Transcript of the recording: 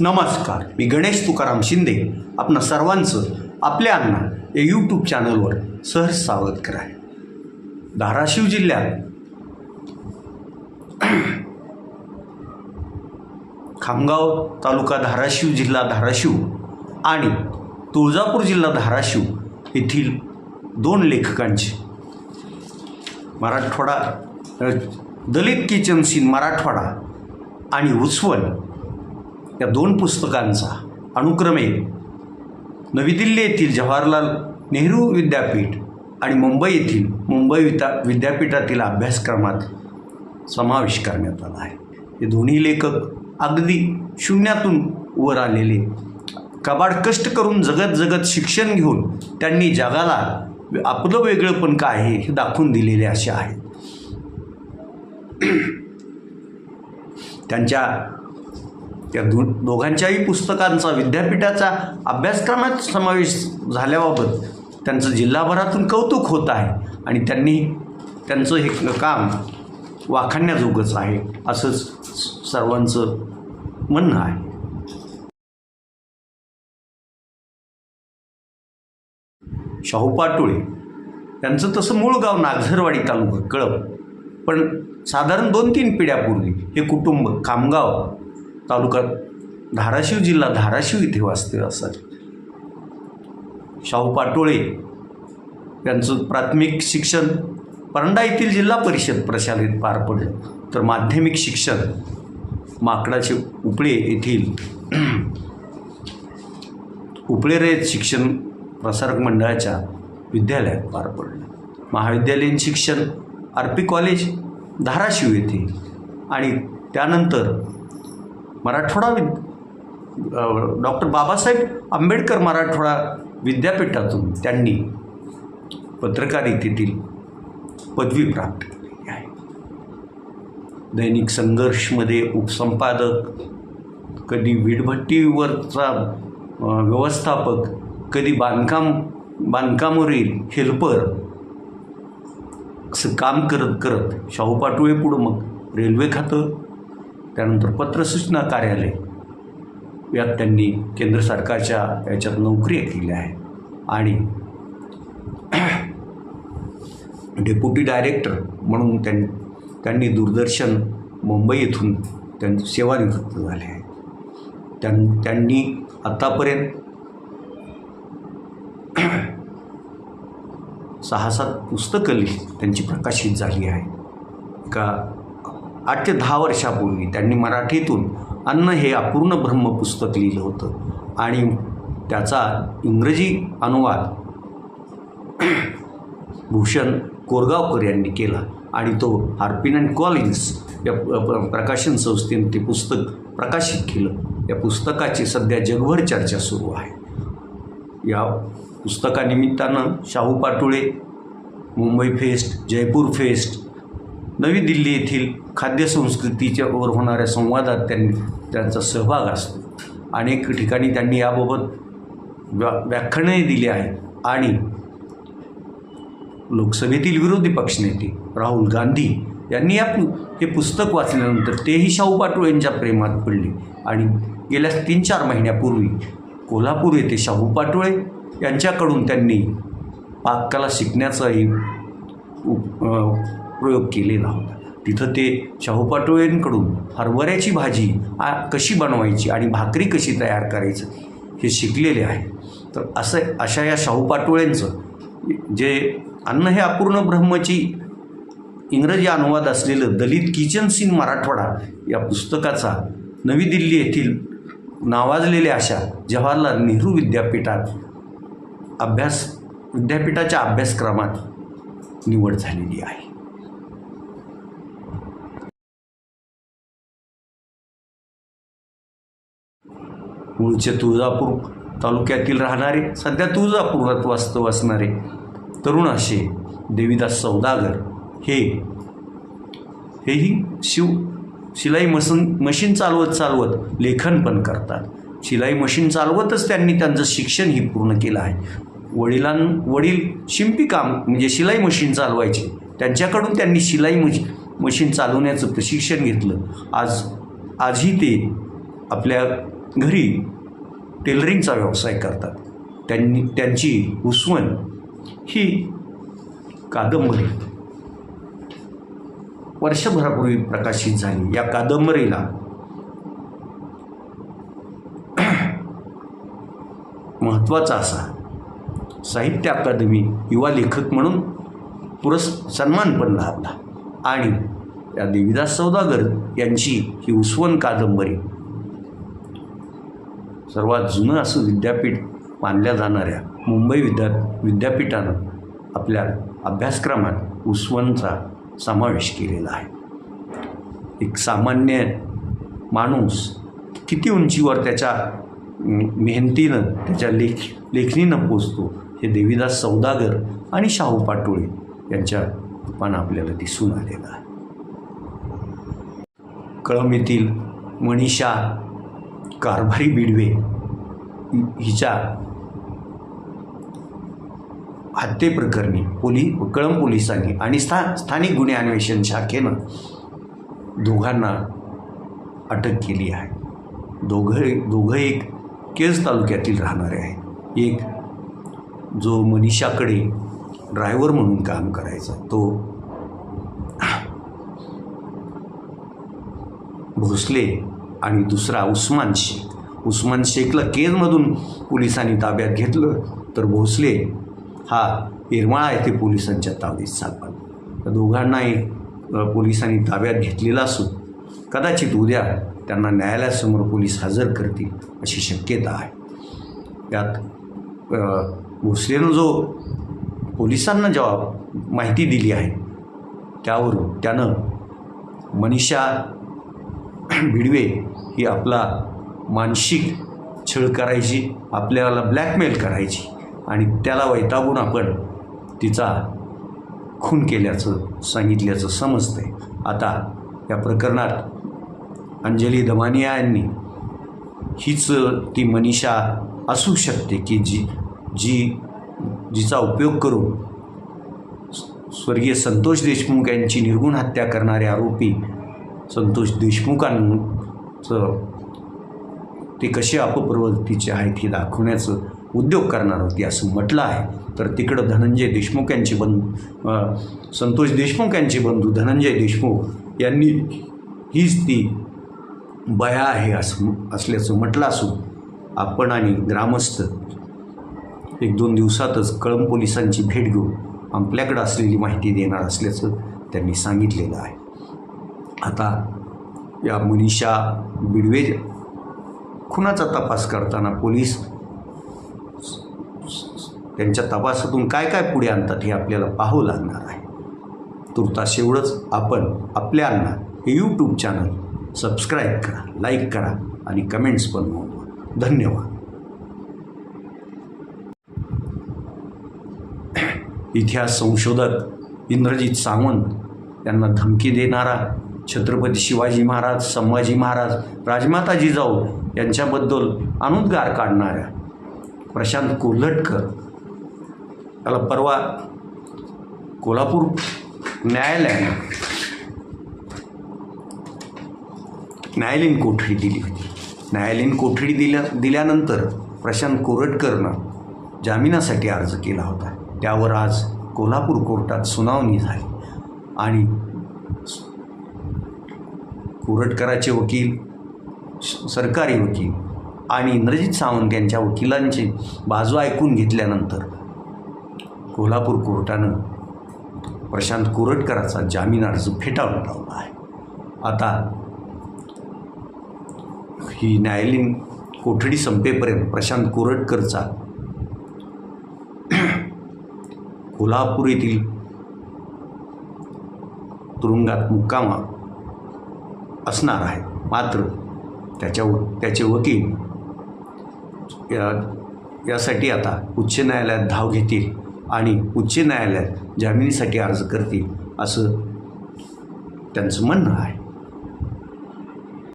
नमस्कार मी गणेश तुकाराम शिंदे. आपणा सर्वांचं आपल्या अण्णा या यूट्यूब चॅनलवर सहज स्वागत आहे धाराशिव जिल्ह्यात खामगाव तालुका धाराशिव जिल्हा धाराशिव आणि तुळजापूर जिल्हा धाराशिव येथील दोन लेखकांचे. मराठवाडा दलित किचन सीन मराठवाडा आणि उस्वल या दोन पुस्तकांचा अनुक्रमे नवी दिल्ली येथील जवाहरलाल नेहरू विद्यापीठ आणि मुंबई येथील मुंबई विद्या विद्यापीठातील अभ्यासक्रमात समावेश करण्यात आला आहे. हे दोन्ही लेखक अगदी शून्यातून वर आलेले. कबाड कष्ट करून जगत जगत शिक्षण घेऊन त्यांनी जगाला आपलं वेगळंपण काय आहे हे दाखवून दिलेले असे आहेत. त्यांच्या त्या दो दोघांच्याही पुस्तकांचा विद्यापीठाचा अभ्यासक्रमात समावेश झाल्याबाबत त्यांचं जिल्हाभरातून कौतुक होत आहे आणि त्यांनी त्यांचं हे काम वाखाणण्याजोगंच आहे असंच सर्वांचं म्हणणं आहे. शाहू पाटोळे त्यांचं तसं मूळ गाव नागझरवाडी तालुका कळप पण साधारण दोन तीन पिढ्यापूर्वी हे कुटुंब खामगाव तालुका धाराशिव जिल्हा धाराशिव इथे वाचते असत शाहू पाटोळे यांचं प्राथमिक शिक्षण परंडा येथील जिल्हा परिषद प्रशालेत पार पडलं. तर माध्यमिक शिक्षण माकडाचे उपळे येथील उपळेरेत शिक्षण प्रसारक मंडळाच्या विद्यालयात पार पडलं. महाविद्यालयीन शिक्षण आर पी कॉलेज धाराशिव येथे आणि त्यानंतर मराठवाडा विद डॉक्टर बाबासाहेब आंबेडकर मराठवाडा विद्यापीठातून त्यांनी पत्रकारितेतील पदवी प्राप्त केली आहे. दैनिक संघर्षमध्ये उपसंपादक कधी वीडभट्टीवरचा व्यवस्थापक कधी बांधकाम बांधकामावरील हेल्पर असं काम करत करत शाहू पाटोळे पुढं मग रेल्वे खातं त्यानंतर पत्रसूचना कार्यालय. यात त्यांनी केंद्र सरकारच्या याच्यात नोकरी केल्या आहे. आणि डेप्युटी डायरेक्टर म्हणून त्यां त्यांनी दूरदर्शन मुंबई येथून त्यां सेवानिवृत्त झाले आहे त्यां त्यांनी आत्तापर्यंत सहा सात पुस्तकं लिहि त्यांची प्रकाशित झाली आहे एका आठ ते दहा वर्षापूर्वी त्यांनी मराठीतून अन्न हे अपूर्ण ब्रह्म पुस्तक लिहिलं होतं. आणि त्याचा इंग्रजी अनुवाद भूषण कोरगावकर यांनी केला. आणि तो हार्पिन अँड कॉलिन्स या प्रकाशन संस्थेने ते पुस्तक प्रकाशित केलं. या पुस्तकाची सध्या जगभर चर्चा सुरू आहे. या पुस्तकानिमित्तानं शाहू पाटोळे मुंबई फेस्ट जयपूर फेस्ट नवी दिल्ली येथील खाद्यसंस्कृतीच्यावर होणाऱ्या संवादात त्यांनी त्यांचा सहभाग असतो. अनेक ठिकाणी त्यांनी याबाबत व्या व्याख्याने दिली आहेत आणि लोकसभेतील विरोधी पक्षनेते राहुल गांधी यांनी या पु हे पुस्तक वाचल्यानंतर तेही शाहू पाटोळे यांच्या प्रेमात पडले. आणि गेल्या तीन चार महिन्यापूर्वी कोल्हापूर येथे शाहू पाटोळे यांच्याकडून त्यांनी पाककला शिकण्याचाही उप प्रयोग केलेला होता. तिथं ते शाहू पाटोळेंकडून हरभऱ्याची भाजी आ कशी बनवायची आणि भाकरी कशी तयार करायचं हे शिकलेले आहे. तर असं अशा या शाहू पाटोळेंचं जे अन्न हे अपूर्ण ब्रह्मची इंग्रजी अनुवाद असलेलं दलित किचन सीन मराठवाडा या पुस्तकाचा नवी दिल्ली येथील नावाजलेल्या अशा जवाहरलाल नेहरू विद्यापीठात अभ्यास विद्यापीठाच्या अभ्यासक्रमात निवड झालेली आहे. मूळचे तुळजापूर तालुक्यातील राहणारे सध्या तुळजापुरात वास्तव असणारे तरुण असे देवीदास सौदागर हे हेही शिव शिलाई मसन मशीन चालवत चालवत लेखन पण करतात. शिलाई मशीन चालवतच त्यांनी त्यांचं शिक्षणही पूर्ण केलं आहे. वडिलां वडील शिंपी काम म्हणजे शिलाई मशीन चालवायचे त्यांच्याकडून त्यांनी शिलाई मशी मशीन चालवण्याचं प्रशिक्षण घेतलं. आज आजही ते आपल्या घरी टेलरिंगचा व्यवसाय करतात. त्यांनी त्यांची उसवण ही कादंबरी वर्षभरापूर्वी प्रकाशित झाली. या कादंबरीला महत्त्वाचा असा साहित्य अकादमी युवा लेखक म्हणून पुरस् सन्मान पण लाभला. आणि या देवीदास सौदागर यांची ही उस्वन कादंबरी सर्वात जुनं असं विद्यापीठ मानल्या जाणाऱ्या मुंबई विद्या विद्यापीठानं आपल्या अभ्यासक्रमात उस्वनचा समावेश केलेला आहे. एक सामान्य माणूस किती उंचीवर त्याच्या मेहनतीनं त्याच्या लेख लेखणीनं पोचतो हे देवीदास सौदागर आणि शाहू पाटोळे यांच्या रूपानं आपल्याला दिसून आलेलं आहे. कळम येथील मनीषा कारभारी बिडवे हिच्या हत्येप्रकरणी पोली कळंब पोलिसांनी आणि स्था स्थानिक गुन्हे अन्वेषण शाखेनं दोघांना अटक केली आहे. दोघं दोघं एक केज तालुक्यातील राहणारे आहे एक जो मनीषाकडे ड्रायव्हर म्हणून काम करायचा तो भोसले आणि दुसरा उस्मान शेख. उस्मान शेखला केजमधून पोलिसांनी ताब्यात घेतलं तर भोसले हा येरमाळा येथे पोलिसांच्या तावडीत सापडला. त्या दोघांनाही पोलिसांनी ताब्यात घेतलेला असून कदाचित उद्या त्यांना न्यायालयासमोर पोलीस हजर करतील अशी शक्यता आहे. यात भोसलेनं जो पोलिसांना जेव्हा माहिती दिली आहे त्यावरून त्यानं मनीषा भिडवे ही आपला मानसिक छळ करायची आपल्याला ब्लॅकमेल करायची आणि त्याला वैतागून आपण तिचा खून केल्याचं सांगितल्याचं समजतंय. आता या प्रकरणात अंजली दमानिया यांनी हीच ती मनीषा असू शकते की जी जी जिचा उपयोग करून स्वर्गीय संतोष देशमुख यांची निर्गुण हत्या करणारे आरोपी संतोष देशमुखांचं ते कसे अपप्रवृत्तीचे आहेत हे दाखवण्याचं उद्योग करणार होती असं म्हटलं आहे. तर तिकडं धनंजय देशमुख यांचे बंधू संतोष देशमुख यांचे बंधू धनंजय देशमुख यांनी हीच ती बया आहे असं असल्याचं म्हटलं असून आपण आणि ग्रामस्थ एक दोन दिवसातच कळंब पोलिसांची भेट घेऊन आपल्याकडं असलेली माहिती देणार असल्याचं त्यांनी सांगितलेलं आहे. आता या मनीषा बिडवे खुनाचा तपास करताना पोलीस त्यांच्या तपासातून काय काय पुढे आणतात हे आपल्याला पाहावं लागणार आहे. तुर्तास एवढंच आपण आपल्यांना हे यूट्यूब चॅनल सबस्क्राईब करा लाईक करा आणि कमेंट्स पण नोंदवा धन्यवाद. इतिहास संशोधक इंद्रजित सावंत यांना धमकी देणारा छत्रपती शिवाजी महाराज संभाजी महाराज राजमाता जिजाऊ यांच्याबद्दल अनुद्गार काढणाऱ्या प्रशांत कोल्हटकर त्याला परवा कोल्हापूर न्यायालयानं न्यायालयीन कोठडी दिली होती. न्यायालयीन कोठडी दिल्या दिल्यानंतर प्रशांत कोरटकरनं जामिनासाठी अर्ज केला होता. त्यावर आज कोल्हापूर कोर्टात सुनावणी झाली आणि कोरटकराचे वकील सरकारी वकील आणि इंद्रजित सावंत यांच्या वकिलांची बाजू ऐकून घेतल्यानंतर कोल्हापूर कोर्टानं प्रशांत कोरटकराचा जामीन अर्ज फेटाळून लावला आहे. आता ही न्यायालयीन कोठडी संपेपर्यंत प्रशांत कोरटकरचा कोल्हापूर येथील तुरुंगात मुक्कामा असणार आहे. मात्र त्याच्या त्याचे वकील या यासाठी आता उच्च न्यायालयात धाव घेतील आणि उच्च न्यायालयात जामिनीसाठी अर्ज करतील असं त्यांचं म्हणणं आहे.